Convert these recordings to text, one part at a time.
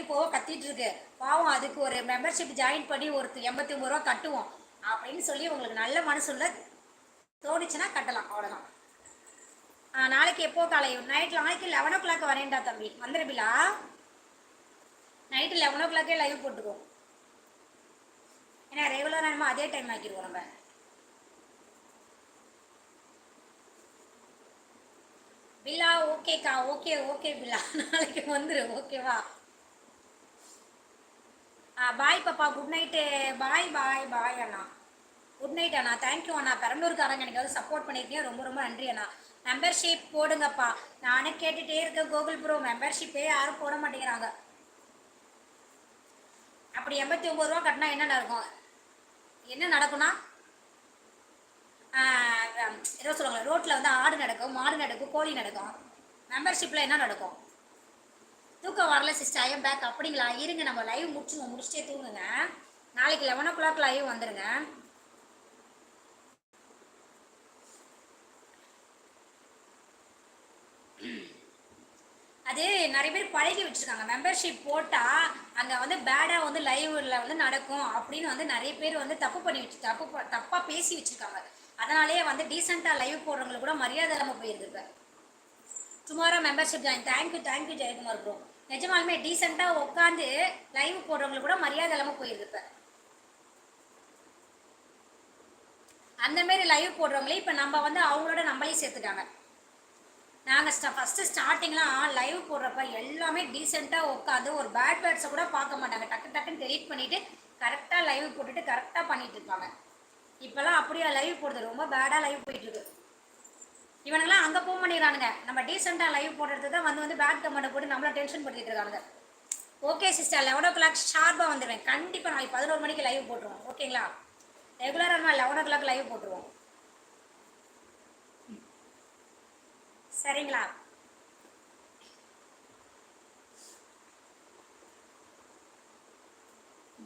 உயிர் போக கத்திட்டு இருக்கு. பாவம் அதுக்கு ஒரு மெம்பர்ஷிப் ஜாயின் பண்ணி ஒரு எண்பத்தி ஒம்பது ரூபா கட்டுவோம் அப்படின்னு சொல்லி உங்களுக்கு நல்ல மனசுள்ள தோணுச்சுன்னா கட்டலாம். அவ்வளோதான் ஆ நாளைக்கு எப்போ காலை? நைட் நாளைக்கு லெவன் ஓ கிளாக் வரேன்டா தம்பி. வந்துடுபிலா நைட்டு லெவன் ஓ கிளாக்கே லைவ் போட்டுக்குவோம் ஏன்னா ரெகுலராக நம்ம அதே டைம் ஆக்கிடுவோம் நம்ம. பில்லா ஓகேக்கா ஓகே ஓகே பில்லா. நாளைக்கு வந்துடு ஓகேவா பாய் பாப்பா. Good night bye bye bye அண்ணா. குட் நைட் அண்ணா. தேங்க்யூ அண்ணா. பெரம்பலூர்காரங்க எனக்கு வந்து சப்போர்ட் பண்ணியிருக்கீங்க ரொம்ப ரொம்ப நன்றி அண்ணா. மெம்பர்ஷிப் போடுங்கப்பா. நானே கேட்டுகிட்டே இருக்கேன் கூகுள் ப்ரோ மெம்பர்ஷிப்பே யாரும் போட மாட்டேங்கிறாங்க. அப்படி எண்பத்தி ஒம்பது ரூபா கட்டினா என்ன நடக்கும்? என்ன நடக்கும்னா? ஆஹ் ஏதோ சொல்லுவாங்க ரோட்டில் வந்து ஆடு நடக்கும் மாடு நடக்கும் கோழி நடக்கும். மெம்பர்ஷிப்பில் என்ன நடக்கும்? தூக்கம் வரல சிஸ்டர் ஐயம் பேக் அப்படிங்களா? இருங்க நம்ம லைவ் முடிச்சுங்க முடிச்சுட்டே தூங்குங்க. நாளைக்கு லெவன் ஓ கிளாக் லைவ் வந்துடுங்க அது நிறைய பேர் பழகி வச்சிருக்காங்க. மெம்பர்ஷிப் போட்டால் அங்கே வந்து பேடாக வந்து லைவ்ல வந்து நடக்கும் அப்படின்னு வந்து நிறைய பேர் வந்து தப்பு பண்ணி வச்சு தப்பு தப்பாக பேசி வச்சிருக்காங்க. அதனாலேயே வந்து டீசெண்டாக லைவ் போடுறவங்களுக்கு கூட மரியாதை இல்லாமல் போயிருது tomorrow membership join thank you thank you Jayakumar bro நிஜமாலுமே டீசெண்டாக உட்காந்து லைவ் போடுறவங்களுக்கு கூட மரியாதை இல்லாமல் போயிருது இப்போ. அந்த லைவ் போடுறவங்களே இப்போ நம்ம வந்து அவங்களோட நம்மளையும் சேர்த்துட்டாங்க. நாங்கள் ஸ்ட ஃபஸ்ட்டு ஸ்டார்டிங்லாம் லைவ் போடுறப்ப எல்லாமே டீசெண்டாக உட்காந்து ஒரு பேட் வேர்ட்ஸை கூட பார்க்க மாட்டாங்க. டக்கு டக்குன்னு டெலீட் பண்ணிவிட்டு கரெக்டாக லைவ் போட்டுட்டு கரெக்டாக பண்ணிகிட்டு இருப்பாங்க. இப்போல்லாம் அப்படியே லைவ் போடுறது? ரொம்ப பேடாக லைவ் போயிட்டுருக்கு இவனுங்களாம் அங்கே போக பண்ணிடுறானுங்க. நம்ம டீசெண்டாக லைவ் போடுறது தான் வந்து வந்து பேட் கமெண்ட் போட்டு நம்மள டென்ஷன் படுத்திட்டு இருக்கானுங்க. Okay sister eleven o'clock ஷார்ப்பாக வந்துடுவேன் கண்டிப்பாக நாளைக்கு பதினோரு மணிக்கு லைவ் போட்டுருவோம். ஓகேங்களா ரெகுலராக நான் லெவன் ஓ கிளாக் லைவ் போட்டுருவோம். சரிங்களா?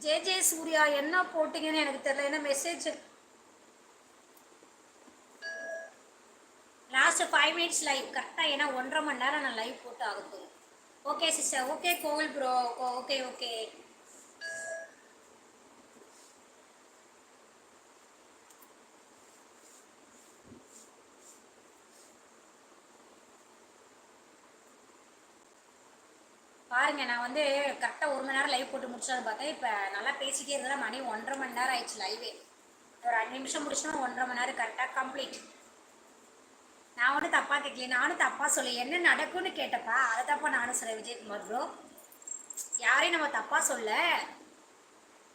ஜே ஜே சூர்யா என்ன போட்டிங்கன்னு எனக்கு தெரியல. என்ன message last five minutes live கரெக்டாக ஏன்னா ஒன்றரை மணி நேரம் நான் லைவ் போட்டு ஆகுது ஓகே சிஸ்டர் ஓகே கோவில் ப்ரோ ஓகே ஓகே பாருங்க நான் வந்து கரெக்டாக ஒரு மணி நேரம் லைவ் போட்டு முடிச்சாலும் பார்த்தேன் இப்போ நல்லா பேசிட்டே இருந்தால் மணி ஒன்றரை மணி நேரம் ஆயிடுச்சு லைவே ஒரு அஞ்சு நிமிஷம் முடிச்சோன்னா ஒன்றரை மணி நேரம் கரெக்டாக கம்ப்ளீட் நான் ஒன்றும் தப்பாக கேட்கல நானும் தப்பாக சொல்லி. என்ன நடக்கும்னு கேட்டப்பா அதை தப்பா நானும் சொல்ல விஜயகுமார் ப்ரோ யாரையும் நம்ம தப்பாக சொல்ல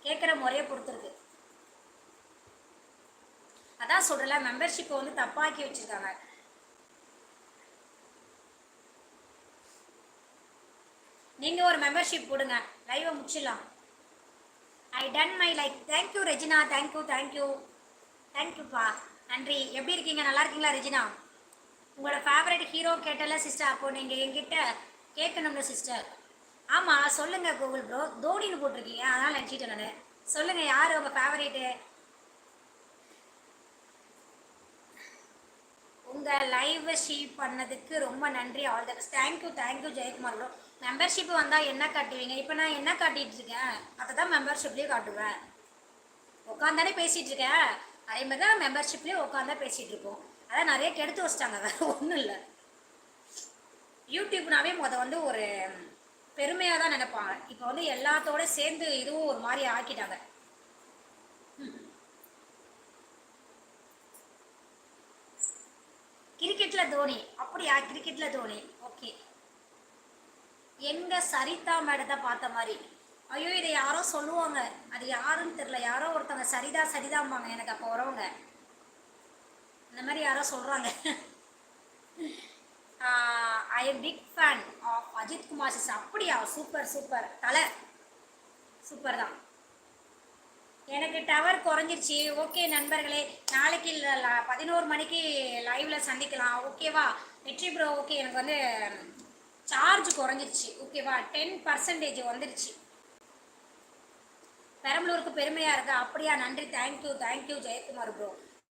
கேட்குற முறையை பொறுத்துருக்கு. அதான் சொல்கிறல மெம்பர்ஷிப்பை வந்து தப்பாக்கி வச்சுருக்காங்க. நீங்கள் ஒரு மெம்பர்ஷிப் போடுங்க. லைவை முடிச்சிடலாம். I done my like thank you Regina thank you thank you தேங்க்யூப்பா நன்றி. எப்படி இருக்கீங்க? நல்லா இருக்கீங்களா ரெஜினா? உங்களோட ஃபேவரட் ஹீரோ கேட்டல சிஸ்டர் அப்போது நீங்கள் என்கிட்ட கேட்கணும்ல சிஸ்டர் ஆமாம் சொல்லுங்கள் கூகுள் ப்ரோ தோனின்னு போட்டிருக்கீங்க. அதனால் நினச்சிட்டேன் நான். சொல்லுங்கள் யார் உங்கள் ஃபேவரேட்டு உங்கள் லைவ் ஷீப் பண்ணதுக்கு ரொம்ப நன்றி. All the best thank you thank you Jayakumar bro membership வந்தால் என்ன காட்டுவீங்க? இப்போ நான் என்ன காட்டிகிட்டு இருக்கேன்? அதை தான் மெம்பர்ஷிப்லேயும் காட்டுவேன். உட்காந்தானே பேசிகிட்டு இருக்கேன். அதே மாதிரி தான் மெம்பர்ஷிப்லேயும் உட்காந்தா பேசிகிட்டு இருக்கோம் அதான் நிறைய கெடுத்து வச்சிட்டாங்க. வேறு ஒன்றும் இல்லை. யூடியூப்னாவே முத வந்து ஒரு பெருமையாக தான் நினைப்பாங்க. இப்போ வந்து எல்லாத்தோட சேர்ந்து இதுவும் ஒரு மாதிரி ஆக்கிட்டாங்க. கிரிக்கெட்டில் தோனி. அப்படியா? கிரிக்கெட்டில் தோனி. ஓகே. எங்க சரிதா மேடத்தை பார்த்த மாதிரி. ஐயோ இதை யாரோ சொல்லுவாங்க. அது யாருன்னு தெரில யாரோ ஒருத்தவங்க சரிதா சரிதாம்பாங்க எனக்கு அப்போ வரவங்க இந்த மாதிரி யாரோ சொல்கிறாங்க I am big fan of Ajith Kumar sis. அப்படியா? Super super. தலை. சூப்பர் தான். எனக்கு டவர் குறைஞ்சிருச்சு. ஓகே நண்பர்களே நாளைக்கு பதினோரு மணிக்கு லைவ்ல சந்திக்கலாம். ஓகேவா வெற்றி ப்ரோ ஓகே எனக்கு வந்து சார்ஜ் குறைஞ்சிருச்சு. ஓகேவா டென் பர்சன்டேஜ் வந்துருச்சு. பெரம்பலூருக்கு பெருமையாக இருக்கு. அப்படியா? நன்றி. Thank you thank you Jayakumar bro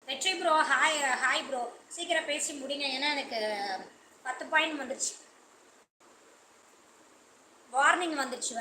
வெற்றி ப்ரோ ஹாய் ஹாய் ப்ரோ சீக்கிரம் பேசி முடிங்க. ஏன்னா எனக்கு பத்து பாயிண்ட் வந்துருச்சு. வார்னிங் வந்துருச்சு.